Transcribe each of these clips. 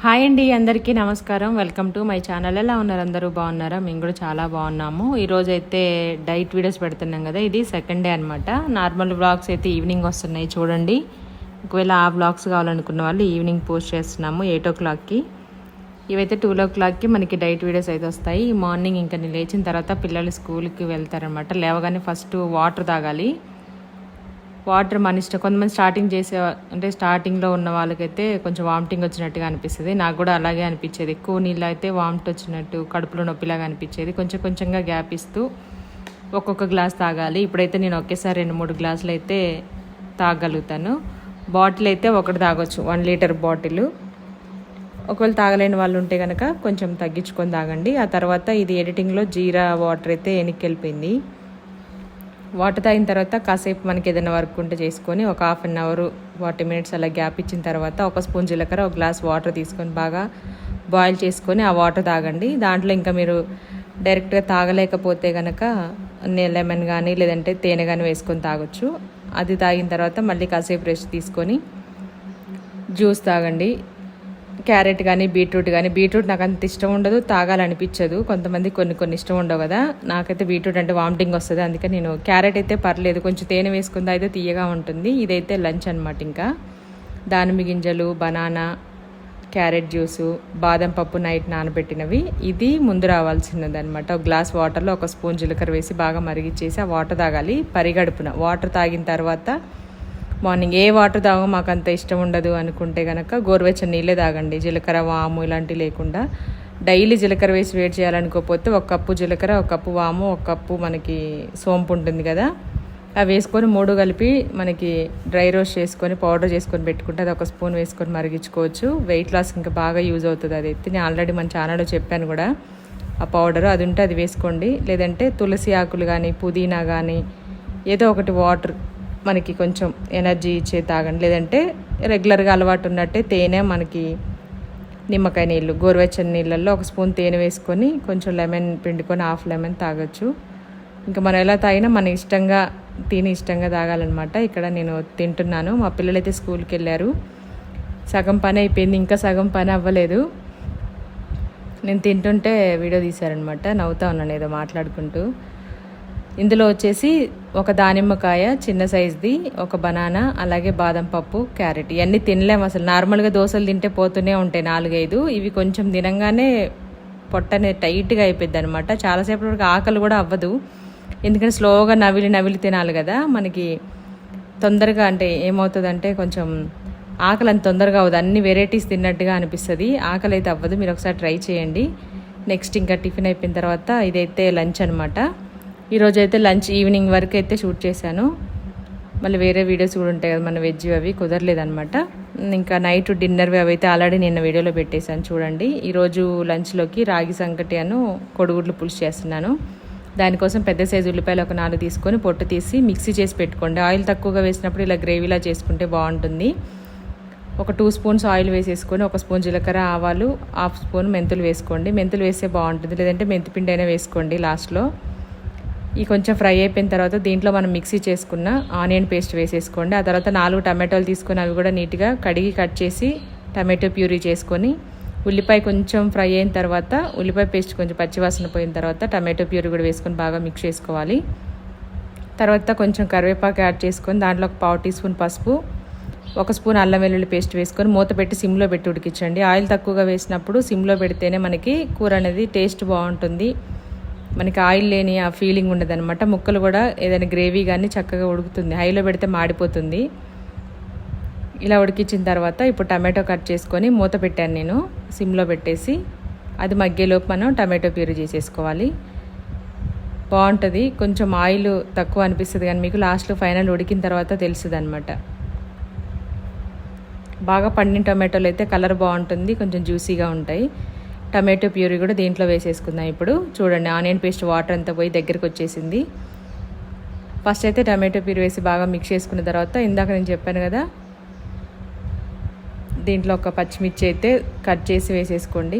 Hi అండి అందరికీ నమస్కారం. Welcome to my channel. ఎలా ఉన్నారు అందరూ? బాగున్నారా? మేము కూడా చాలా బాగున్నాము. ఈరోజు అయితే డైట్ వీడియోస్ పెడుతున్నాం కదా ఇది సెకండ్ డే అనమాట నార్మల్ బ్లాగ్స్ అయితే ఈవినింగ్ వస్తున్నాయి చూడండి. ఒకవేళ ఆ బ్లాగ్స్ కావాలనుకున్న వాళ్ళు ఈవినింగ్ పోస్ట్ చేస్తున్నాము ఎయిట్ ఓ క్లాక్కి ఇవైతే టూ ఓ క్లాక్కి మనకి డైట్ వీడియోస్ అయితే వస్తాయి. మార్నింగ్ ఇంకా నేను లేచిన తర్వాత పిల్లలు స్కూల్కి వెళ్తారనమాట లేవగానే ఫస్ట్ వాటర్ తాగాలి. వాటర్ మన ఇష్టం. కొంతమంది స్టార్టింగ్ చేసే అంటే స్టార్టింగ్లో ఉన్న వాళ్ళకైతే కొంచెం వామిటింగ్ వచ్చినట్టుగా అనిపిస్తుంది. నాకు కూడా అలాగే అనిపించేది. ఎక్కువ నీళ్ళు అయితే వామిట్ వచ్చినట్టు కడుపులో నొప్పిలాగా అనిపించేది. కొంచెం కొంచెంగా గ్యాప్ ఇస్తూ ఒక్కొక్క గ్లాస్ తాగాలి. ఇప్పుడైతే నేను ఒకేసారి రెండు మూడు గ్లాసులు అయితే తాగలుగుతాను. బాటిల్ అయితే ఒకటి తాగొచ్చు. వన్ లీటర్ బాటిల్ ఒకవేళ తాగలేని వాళ్ళు ఉంటే కనుక కొంచెం తగ్గించుకొని తాగండి. ఆ తర్వాత ఇది ఎడిటింగ్లో జీరా వాటర్ అయితే వెనక్కి వెళ్ళిపోయింది. వాటర్ తాగిన తర్వాత కాసేపు మనకి ఏదైనా వర్క్ ఉంటే చేసుకొని ఒక half an hour forty minutes అలా గ్యాప్ ఇచ్చిన తర్వాత ఒక స్పూన్ జీలకర్ర ఒక గ్లాస్ వాటర్ తీసుకొని బాగా బాయిల్ చేసుకొని ఆ వాటర్ తాగండి. దాంట్లో ఇంకా మీరు డైరెక్ట్గా తాగలేకపోతే కనుక లెమన్ కానీ లేదంటే తేనె కానీ వేసుకొని తాగొచ్చు. అది తాగిన తర్వాత మళ్ళీ కాసేపు రెస్ట్ తీసుకొని జ్యూస్ తాగండి. క్యారెట్ కానీ బీట్రూట్ కానీ బీట్రూట్ నాకు అంత ఇష్టం ఉండదు తాగాలనిపించదు కొంతమంది కొన్ని కొన్ని ఇష్టం ఉండవు కదా. నాకైతే బీట్రూట్ అంటే వామిటింగ్ వస్తుంది. అందుకే నేను క్యారెట్ అయితే పర్లేదు. కొంచెం తేనె వేసుకుందా అయితే తీయగా ఉంటుంది. ఇదైతే లంచ్ అనమాట ఇంకా. దానిమ్మ గింజలు బనానా క్యారెట్ జ్యూసు బాదం పప్పు నైట్ నానబెట్టినవి. ఇది ముందు రావాల్సినది అనమాట ఒక గ్లాస్ వాటర్లో ఒక స్పూన్ జీలకర్ర వేసి బాగా మరిగిచ్చేసి ఆ వాటర్ తాగాలి. పరిగడుపున. వాటర్ తాగిన తర్వాత మార్నింగ్ ఏ వాటర్ తాగో మాకు అంత ఇష్టం ఉండదు అనుకుంటే కనుక గోరువెచ్చని నీళ్ళే తాగండి. జీలకర్ర వాము ఇలాంటివి లేకుండా డైలీ జీలకర్ర వేసి వేడి చేయాలనుకోకపోతే ఒక కప్పు జీలకర్ర ఒక కప్పు వాము ఒక కప్పు మనకి సోంపు ఉంటుంది కదా. అవి వేసుకొని మూడు కలిపి మనకి డ్రై రోస్ట్ చేసుకొని పౌడర్ చేసుకొని పెట్టుకుంటే అది ఒక స్పూన్ వేసుకొని మరిగించుకోవచ్చు. వెయిట్ లాస్ ఇంకా బాగా యూజ్ అవుతుంది అది. అయితే నేను ఆల్రెడీ మన ఛానల్లో చెప్పాను కూడా. ఆ పౌడర్ అది ఉంటే అది వేసుకోండి. లేదంటే తులసి ఆకులు కానీ పుదీనా కానీ ఏదో ఒకటి వాటర్ మనకి కొంచెం ఎనర్జీ ఇచ్చే తాగండి. లేదంటే రెగ్యులర్గా అలవాటు ఉన్నట్టే తేనె మనకి నిమ్మకాయ నీళ్ళు గోరువెచ్చని నీళ్ళల్లో ఒక స్పూన్ తేనె వేసుకొని కొంచెం లెమన్ పిండుకొని హాఫ్ లెమన్ తాగొచ్చు. ఇంకా మనం ఎలా తాగినా మన ఇష్టంగా తిని ఇష్టంగా తాగాలన్నమాట. ఇక్కడ నేను తింటున్నాను. మా పిల్లలైతే స్కూల్కి వెళ్ళారు. సగం పని అయిపోయింది. ఇంకా సగం పని అవ్వలేదు. నేను తింటుంటే వీడియో తీశారనమాట నవ్వుతా ఉన్నాను ఏదో మాట్లాడుకుంటూ. ఇందులో వచ్చేసి ఒక దానిమ్మకాయ చిన్న సైజ్ది ఒక బనానా అలాగే బాదం పప్పు క్యారెట్. ఇవన్నీ తినలేము అసలు. నార్మల్గా దోశలు తింటే పోతూనే ఉంటాయి నాలుగైదు. ఇవి కొంచెం తినంగానే పొట్టనే టైట్గా అయిపోద్ది అనమాట చాలాసేపటి వరకు ఆకలి కూడా అవ్వదు. ఎందుకంటే స్లోగా నవిలి నవిలి తినాలి కదా. మనకి తొందరగా అంటే ఏమవుతుందంటే కొంచెం ఆకలి అంత తొందరగా అవ్వదు. అన్ని వెరైటీస్ తిన్నట్టుగా అనిపిస్తుంది. ఆకలి అయితే అవ్వదు. మీరు ఒకసారి ట్రై చేయండి. నెక్స్ట్ ఇంకా టిఫిన్ అయిపోయిన తర్వాత ఇదైతే లంచ్ అనమాట ఈరోజు అయితే లంచ్ ఈవినింగ్ వరకు అయితే షూట్ చేశాను. మళ్ళీ వేరే వీడియోస్ కూడా ఉంటాయి కదా మన వెజ్ అవి కుదరలేదనమాట ఇంకా నైట్ డిన్నర్వి అవి అయితే ఆల్రెడీ నిన్న వీడియోలో పెట్టేశాను చూడండి. ఈరోజు లంచ్లోకి రాగి సంకటి అను కొడుగుడ్లు పులుసు చేస్తున్నాను. దానికోసం పెద్ద సైజు ఉల్లిపాయలు ఒక నాలుగు తీసుకొని పొట్టు తీసి మిక్సీ చేసి పెట్టుకోండి. ఆయిల్ తక్కువగా వేసినప్పుడు ఇలా గ్రేవీలా చేసుకుంటే బాగుంటుంది. ఒక టూ స్పూన్స్ ఆయిల్ వేసేసుకొని ఒక స్పూన్ జీలకర్ర ఆవాలు హాఫ్ స్పూన్ మెంతులు వేసుకోండి. మెంతులు వేస్తే బాగుంటుంది. లేదంటే మెంతిపిండి అయినా వేసుకోండి లాస్ట్లో. ఈ కొంచెం ఫ్రై అయిపోయిన తర్వాత దీంట్లో మనం మిక్సీ చేసుకున్న ఆనియన్ పేస్ట్ వేసేసుకోండి. ఆ తర్వాత నాలుగు టమాటోలు తీసుకొని అవి కూడా నీట్గా కడిగి కట్ చేసి టమాటో ప్యూరీ చేసుకొని ఉల్లిపాయ కొంచెం ఫ్రై అయిన తర్వాత ఉల్లిపాయ పేస్ట్ కొంచెం పచ్చివాసన పోయిన తర్వాత టమాటో ప్యూరీ కూడా వేసుకొని బాగా మిక్స్ చేసుకోవాలి. తర్వాత కొంచెం కరివేపాకు యాడ్ చేసుకొని దాంట్లో ఒక పావు టీ స్పూన్ పసుపు ఒక స్పూన్ అల్లం వెల్లుల్లి పేస్ట్ వేసుకొని మూత పెట్టి సిమ్లో పెట్టి ఉడికించండి. ఆయిల్ తక్కువగా వేసినప్పుడు సిమ్లో పెడితేనే మనకి కూర అనేది టేస్ట్ బాగుంటుంది. మనకి ఆయిల్ లేని ఆ ఫీలింగ్ ఉండదన్నమాట. ముక్కలు కూడా ఏదైనా గ్రేవీ కానీ చక్కగా ఉడుకుతుంది. హైలో పెడితే మాడిపోతుంది. ఇలా ఉడికించిన తర్వాత ఇప్పుడు టమాటో కట్ చేసుకొని మూత పెట్టాను నేను. సిమ్లో పెట్టేసి అది మగ్గేలోపు మనం టమాటో ప్యూరీ చేసేసుకోవాలి. బాగుంటుంది. కొంచెం ఆయిల్ తక్కువ అనిపిస్తుంది కానీ మీకు లాస్ట్లో ఫైనల్ ఉడికిన తర్వాత తెలుస్తుంది అనమాట బాగా పండిన టమాటోలు అయితే కలర్ బాగుంటుంది. కొంచెం జ్యూసీగా ఉంటాయి. టమాటో ప్యూరీ కూడా దీంట్లో వేసేసుకుందాం ఇప్పుడు. చూడండి ఆనియన్ పేస్ట్ వాటర్ అంతా పోయి దగ్గరికి వచ్చేసింది. ఫస్ట్ అయితే టమాటో ప్యూరీ వేసి బాగా మిక్స్ చేసుకున్న తర్వాత ఇందాక నేను చెప్పాను కదా దీంట్లో ఒక పచ్చిమిర్చి అయితే కట్ చేసి వేసేసుకోండి.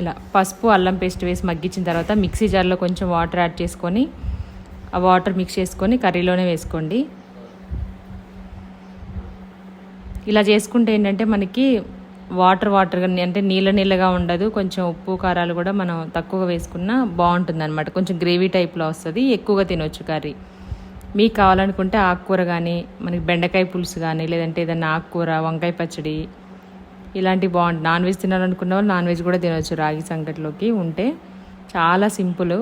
ఇలా పసుపు అల్లం పేస్ట్ వేసి మగ్గించిన తర్వాత మిక్సీ జార్లో కొంచెం వాటర్ యాడ్ చేసుకొని ఆ వాటర్ మిక్స్ చేసుకొని కర్రీలోనే వేసుకోండి. ఇలా చేసుకుంటే ఏంటంటే మనకి వాటర్ వాటర్గా అంటే నీళ్ళ నీళ్ళగా ఉండదు. కొంచెం ఉప్పు కారాలు కూడా మనం తక్కువగా వేసుకున్నా బాగుంటుంది అనమాట కొంచెం గ్రేవీ టైప్లో వస్తుంది. ఎక్కువగా తినొచ్చు కర్రీ. మీకు కావాలనుకుంటే ఆకుకూర కానీ మనకి బెండకాయ పులుసు కానీ లేదంటే ఏదైనా ఆకుకూర వంకాయ పచ్చడి ఇలాంటివి బాగుంటుంది నాన్ వెజ్ తినాలనుకున్న వాళ్ళు నాన్ వెజ్ కూడా తినవచ్చు రాగి సంకట్లోకి ఉంటే చాలా సింపుల్.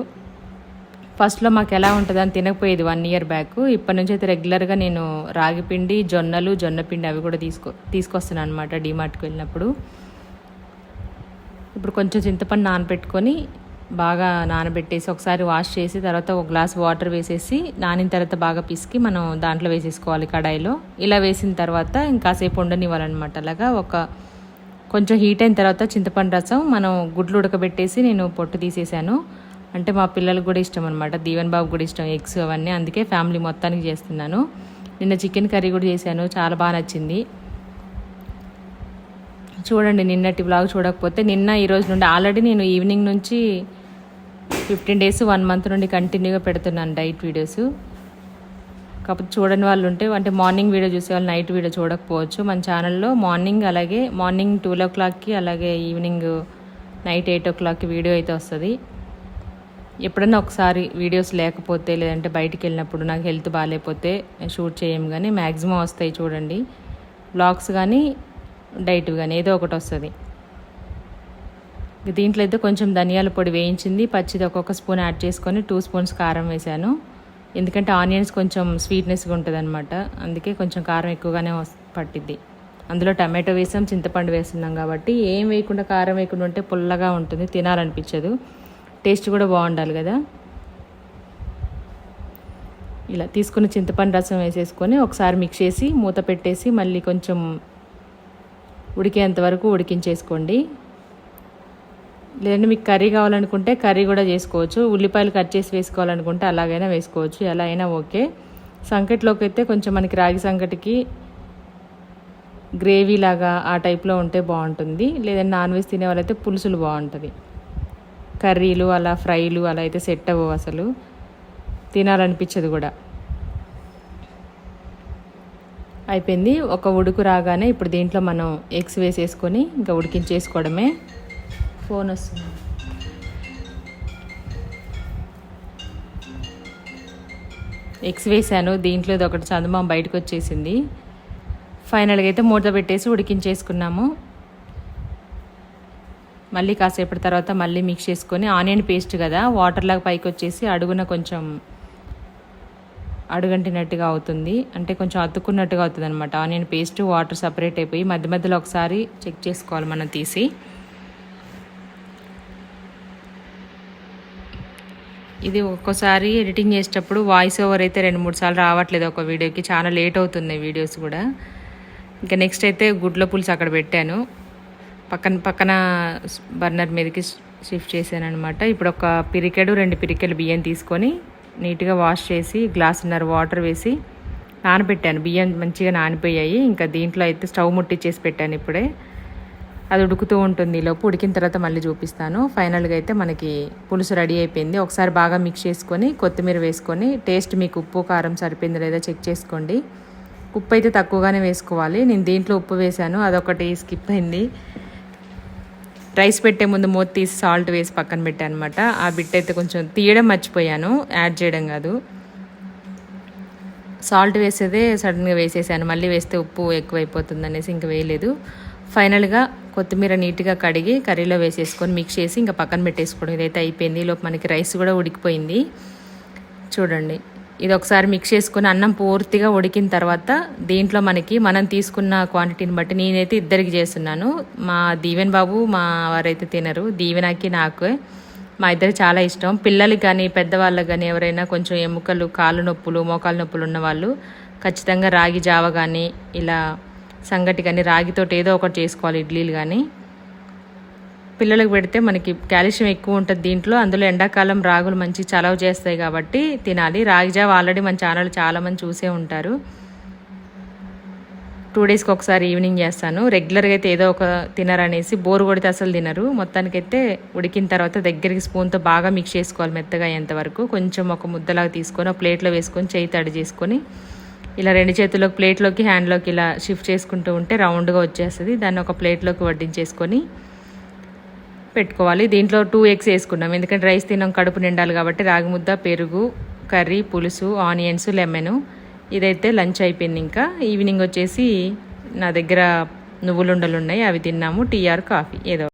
ఫస్ట్లో మాకు ఎలా ఉంటుందని తినకపోయేది వన్ ఇయర్ బ్యాక్ ఇప్పటి నుంచి అయితే రెగ్యులర్గా నేను రాగి పిండి జొన్నలు జొన్నపిండి అవి కూడా తీసుకో తీసుకొస్తున్నాను అనమాట డీమార్ట్కి వెళ్ళినప్పుడు. ఇప్పుడు కొంచెం చింతపండు నానబెట్టుకొని బాగా నానబెట్టేసి ఒకసారి వాష్ చేసి తర్వాత ఒక గ్లాస్ వాటర్ వేసేసి నానిన తర్వాత బాగా పిసికి మనం దాంట్లో వేసేసుకోవాలి కడాయిలో. ఇలా వేసిన తర్వాత ఇంకాసేపు ఉండనివ్వాలన్నమాట. అలాగా ఒక కొంచెం హీట్ అయిన తర్వాత చింతపండు రసం మనం గుడ్లు ఉడకబెట్టేసి నేను పొట్టు తీసేసాను. అంటే మా పిల్లలకు కూడా ఇష్టం అనమాట దీవెన్ బాబు కూడా ఇష్టం ఎగ్స్ అవన్నీ. అందుకే ఫ్యామిలీ మొత్తానికి చేస్తున్నాను. నిన్న చికెన్ కర్రీ కూడా చేశాను. చాలా బాగా నచ్చింది. చూడండి నిన్నటి బ్లాగ్ చూడకపోతే నిన్న ఈరోజు నుండి ఆల్రెడీ నేను ఈవినింగ్ నుంచి ఫిఫ్టీన్ డేస్ వన్ మంత్ నుండి కంటిన్యూగా పెడుతున్నాను డైట్ వీడియోస్ కాకపోతే చూడని వాళ్ళు ఉంటే అంటే మార్నింగ్ వీడియో చూసే వాళ్ళు నైట్ వీడియో చూడకపోవచ్చు. మన ఛానల్లో మార్నింగ్ అలాగే మార్నింగ్ టూ ఓ క్లాక్కి అలాగే ఈవినింగ్ నైట్ ఎయిట్ ఓ క్లాక్కి వీడియో అయితే వస్తుంది. ఎప్పుడన్నా ఒకసారి వీడియోస్ లేకపోతే లేదంటే బయటికి వెళ్ళినప్పుడు నాకు హెల్త్ బాగాలేకపోతే షూట్ చేయం కానీ మ్యాక్సిమం వస్తాయి చూడండి. బ్లాగ్స్ కానీ డైట్ కానీ ఏదో ఒకటి వస్తుంది. దీంట్లో అయితే కొంచెం ధనియాల పొడి వేయించింది పచ్చిది ఒక్కొక్క స్పూన్ యాడ్ చేసుకొని టూ స్పూన్స్ కారం వేసాను ఎందుకంటే ఆనియన్స్ కొంచెం స్వీట్నెస్గా ఉంటుంది అనమాట అందుకే కొంచెం కారం ఎక్కువగానే వస్ పట్టిద్ది. అందులో టమాటో వేసాం చింతపండు వేస్తున్నాం కాబట్టి ఏం వేయకుండా కారం వేయకుండా ఉంటే పుల్లగా ఉంటుంది తినాలనిపించదు. టేస్ట్ కూడా బాగుండాలి కదా. ఇలా తీసుకున్న చింతపండు రసం వేసేసుకొని ఒకసారి మిక్స్ చేసి మూత పెట్టేసి మళ్ళీ కొంచెం ఉడికేంత వరకు ఉడికించేసుకోండి. లేదంటే మీకు కర్రీ కావాలనుకుంటే కర్రీ కూడా చేసుకోవచ్చు. ఉల్లిపాయలు కట్ చేసి వేసుకోవాలనుకుంటే అలాగైనా వేసుకోవచ్చు. ఎలా అయినా ఓకే. సంకటిలోకి అయితే కొంచెం మనకి రాగి సంకటికి గ్రేవీ లాగా ఆ టైప్లో ఉంటే బాగుంటుంది. లేదంటే నాన్ వెజ్ తినే వాళ్ళైతే పులుసులు బాగుంటుంది. కర్రీలు అలా ఫ్రైలు అలా అయితే సెట్ అవ్వవు అసలు. తినాలనిపించదు కూడా. అయిపోయింది. ఒక ఉడుకు రాగానే ఇప్పుడు దీంట్లో మనం ఎగ్స్ వేసేసుకొని ఇంకా ఉడికించేసుకోవడమే. ఫోన్ వస్తుంది. ఎగ్స్ వేసాను. దీంట్లో ఇది ఒకటి చందమామ బయటకు వచ్చేసింది. ఫైనల్గా అయితే మూత పెట్టేసి ఉడికించేసుకున్నాము. మళ్ళీ కాసేపటి తర్వాత మళ్ళీ మిక్స్ చేసుకొని ఆనియన్ పేస్ట్ కదా వాటర్లాగా పైకి వచ్చేసి అడుగున కొంచెం అడుగంటినట్టుగా అవుతుంది. అంటే కొంచెం అతుక్కున్నట్టుగా అవుతుంది అనమాట ఆనియన్ పేస్ట్ వాటర్ సపరేట్ అయిపోయి మధ్య మధ్యలో ఒకసారి చెక్ చేసుకోవాలి మనం తీసి. ఇది ఒక్కోసారి ఎడిటింగ్ చేసేటప్పుడు వాయిస్ ఓవర్ అయితే రెండు మూడు సార్లు రావట్లేదు ఒక వీడియోకి. చాలా లేట్ అవుతున్నాయి వీడియోస్ కూడా. ఇంకా నెక్స్ట్ అయితే గుడ్ల పులుసు అక్కడ పెట్టాను. పక్కన పక్కన బర్నర్ మీదకి షిఫ్ట్ చేశాను అనమాట ఇప్పుడు ఒక పిరికెడు రెండు పిరికెలు బియ్యం తీసుకొని నీట్గా వాష్ చేసి గ్లాసున్నర వాటర్ వేసి నానబెట్టాను. బియ్యం మంచిగా నానిపోయాయి. ఇంకా దీంట్లో అయితే స్టవ్ ముట్టించేసి పెట్టాను ఇప్పుడే. అది ఉడుకుతూ ఉంటుంది లోపు. ఉడికిన తర్వాత మళ్ళీ చూపిస్తాను. ఫైనల్గా అయితే మనకి పులుసు రెడీ అయిపోయింది. ఒకసారి బాగా మిక్స్ చేసుకొని కొత్తిమీర వేసుకొని టేస్ట్ మీకు ఉప్పు కారం సరిపోయింది లేదా చెక్ చేసుకోండి. ఉప్పు అయితే తక్కువగానే వేసుకోవాలి. నేను దీంట్లో ఉప్పు వేశాను. అదొకటి స్కిప్ అయింది. రైస్ పెట్టే ముందు మూత తీసి సాల్ట్ వేసి పక్కన పెట్టాను అనమాట ఆ బిట్ అయితే కొంచెం తీయడం మర్చిపోయాను. యాడ్ చేయడం కాదు. సాల్ట్ వేసేదే సడన్గా వేసేసాను. మళ్ళీ వేస్తే ఉప్పు ఎక్కువైపోతుంది అనేసి ఇంకా వేయలేదు. ఫైనల్గా కొత్తిమీర నీట్గా కడిగి కర్రీలో వేసేసుకొని మిక్స్ చేసి ఇంకా పక్కన పెట్టేసుకోవడం. ఇదైతే అయిపోయింది. లోపు మనకి రైస్ కూడా ఉడికిపోయింది. చూడండి. ఇది ఒకసారి మిక్స్ చేసుకుని అన్నం పూర్తిగా ఉడికిన తర్వాత దీంట్లో మనకి మనం తీసుకున్న క్వాంటిటీని బట్టి నేనైతే ఇద్దరికి చేస్తున్నాను. మా దీవెన్ బాబు మా వారైతే తినరు. దీవెనకి నాకు మా ఇద్దరికి చాలా ఇష్టం. పిల్లలకి కానీ పెద్దవాళ్ళకి కానీ ఎవరైనా కొంచెం ఎముకలు కాళ్ళు నొప్పులు మోకాలు నొప్పులు ఉన్నవాళ్ళు ఖచ్చితంగా రాగి జావ కానీ ఇలా సంగటి కానీ రాగితోటి ఏదో ఒకటి చేసుకోవాలి ఇడ్లీలు కానీ పిల్లలకు పెడితే మనకి కాల్షియం ఎక్కువ ఉంటుంది దీంట్లో. అందులో ఎండాకాలం రాగులు మంచి చలవ చేస్తాయి కాబట్టి తినాలి. రాగి జావ ఆల్రెడీ మన ఛానల్ చాలామంది చూసే ఉంటారు. టూ డేస్కి ఒకసారి ఈవినింగ్ చేస్తాను. రెగ్యులర్గా అయితే ఏదో ఒక తినరనేసి బోర్ కొడితే అసలు తినరు. మొత్తానికైతే ఉడికిన తర్వాత దగ్గరికి స్పూన్తో బాగా మిక్స్ చేసుకోవాలి మెత్తగా అయ్యేంతవరకు కొంచెం ఒక ముద్దలాగా తీసుకొని ఒక ప్లేట్లో వేసుకొని చేయి తడి చేసుకొని ఇలా రెండు చేతుల్లోకి ప్లేట్లోకి హ్యాండ్లోకి ఇలా షిఫ్ట్ చేసుకుంటూ ఉంటే రౌండ్గా వచ్చేస్తుంది. దాన్ని ఒక ప్లేట్లోకి వడ్డించేసుకొని పెట్టుకోవాలి. దీంట్లో టూ ఎగ్స్ వేసుకున్నాం ఎందుకంటే రైస్ తిన్నాం కడుపు నిండాలి కాబట్టి రాగి ముద్ద పెరుగు కర్రీ పులుసు ఆనియన్స్ లెమన్. ఇదైతే లంచ్ అయిపోయింది ఇంకా. ఈవినింగ్ వచ్చేసి నా దగ్గర నువ్వులుండలు ఉన్నాయి అవి తిన్నాము. Tea or coffee. ఏదో